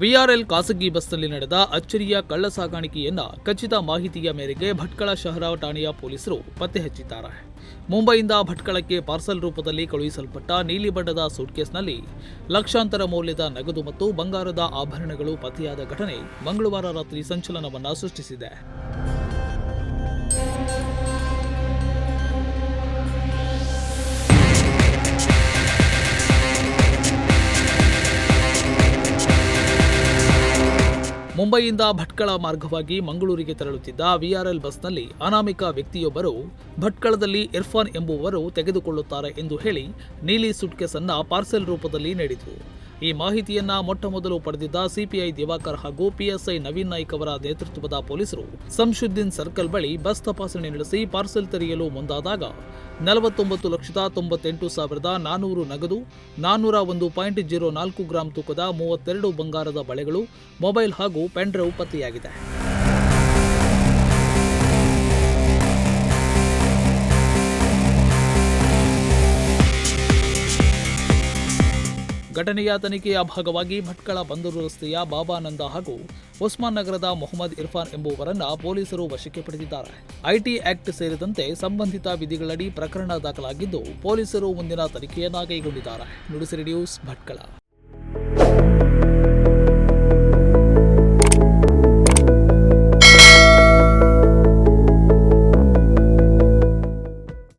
VRL ಖಾಸಗಿ ಬಸ್ನಲ್ಲಿ ನಡೆದ ಅಚ್ಚರಿಯ ಕಳ್ಳ ಸಾಗಾಣಿಕೆಯನ್ನ ಖಚಿತ ಮಾಹಿತಿಯ ಮೇರೆಗೆ ಭಟ್ಕಳ ಶಹರ ಠಾಣೆಯ ಪೊಲೀಸರು ಪತ್ತೆ ಹಚ್ಚಿದ್ದಾರೆ. ಮುಂಬೈಯಿಂದ ಭಟ್ಕಳಕ್ಕೆ ಪಾರ್ಸಲ್ ರೂಪದಲ್ಲಿ ಕಳುಹಿಸಲ್ಪಟ್ಟ ನೀಲಿ ಬಣ್ಣದ ಸೂಟ್ಕೇಸ್ನಲ್ಲಿ ಲಕ್ಷಾಂತರ ಮೌಲ್ಯದ ನಗದು ಮತ್ತು ಬಂಗಾರದ ಆಭರಣಗಳು ಪತ್ತೆಯಾದ ಘಟನೆ ಮಂಗಳವಾರ ರಾತ್ರಿ ಸಂಚಲನವನ್ನ ಸೃಷ್ಟಿಸಿದೆ. ಮುಂಬೈಯಿಂದ ಭಟ್ಕಳ ಮಾರ್ಗವಾಗಿ ಮಂಗಳೂರಿಗೆ ತೆರಳುತ್ತಿದ್ದ ವಿಆರ್ಎಲ್ ಬಸ್ನಲ್ಲಿ ಅನಾಮಿಕ ವ್ಯಕ್ತಿಯೊಬ್ಬರು ಭಟ್ಕಳದಲ್ಲಿ ಇರ್ಫಾನ್ ಎಂಬುವರು ತೆಗೆದುಕೊಳ್ಳುತ್ತಾರೆ ಎಂದು ಹೇಳಿ ನೀಲಿ ಸುಟ್ಕೇಸನ್ನು ಪಾರ್ಸೆಲ್ ರೂಪದಲ್ಲಿ ನೀಡಿದರು. ಈ ಮಾಹಿತಿಯನ್ನ ಮೊಟ್ಟಮೊದಲು ಪಡೆದಿದ್ದ ಸಿಪಿಐ ದಿವಾಕರ್ ಹಾಗೂ ಪಿಎಸ್ಐ ನವೀನ್ ನಾಯ್ಕ್ ಅವರ ನೇತೃತ್ವದ ಪೊಲೀಸರು ಸಂಶುದ್ದೀನ್ ಸರ್ಕಲ್ ಬಳಿ ಬಸ್ ತಪಾಸಣೆ ನಡೆಸಿ ಪಾರ್ಸೆಲ್ ತೆರೆಯಲು ಮುಂದಾದಾಗ ನಲವತ್ತೊಂಬತ್ತು ಲಕ್ಷದ ತೊಂಬತ್ತೆಂಟು ಸಾವಿರದ ನಾನೂರು ನಗದು ನಾನ್ನೂರ ಒಂದು ಪಾಯಿಂಟ್ ಜೀರೋ ನಾಲ್ಕು ಗ್ರಾಂ ತೂಕದ ಮೂವತ್ತೆರಡು ಬಂಗಾರದ ಬಳೆಗಳು, ಮೊಬೈಲ್ ಹಾಗೂ ಪೆನ್ಡ್ರೈವ್ ಪತ್ತೆಯಾಗಿದೆ. ಘಟನೆಯ ತನಿಖೆಯ ಭಾಗವಾಗಿ ಭಟ್ಕಳ ಬಂದರು ರಸ್ತೆಯ ಬಾಬಾನಂದ ಹಾಗೂ ಉಸ್ಮಾನ್ ನಗರದ ಮೊಹಮ್ಮದ್ ಇರ್ಫಾನ್ ಎಂಬುವರನ್ನ ಪೊಲೀಸರು ವಶಕ್ಕೆ ಪಡೆದಿದ್ದಾರೆ. ಐಟಿ ಆಕ್ಟ್ ಸೇರಿದಂತೆ ಸಂಬಂಧಿತ ವಿಧಿಗಳಡಿ ಪ್ರಕರಣ ದಾಖಲಾಗಿದ್ದು ಪೊಲೀಸರು ಮುಂದಿನ ತನಿಖೆಯನ್ನ ಕೈಗೊಂಡಿದ್ದಾರೆ. ನುಡಿಸಿರಿ ನ್ಯೂಸ್ ಭಟ್ಕಳ.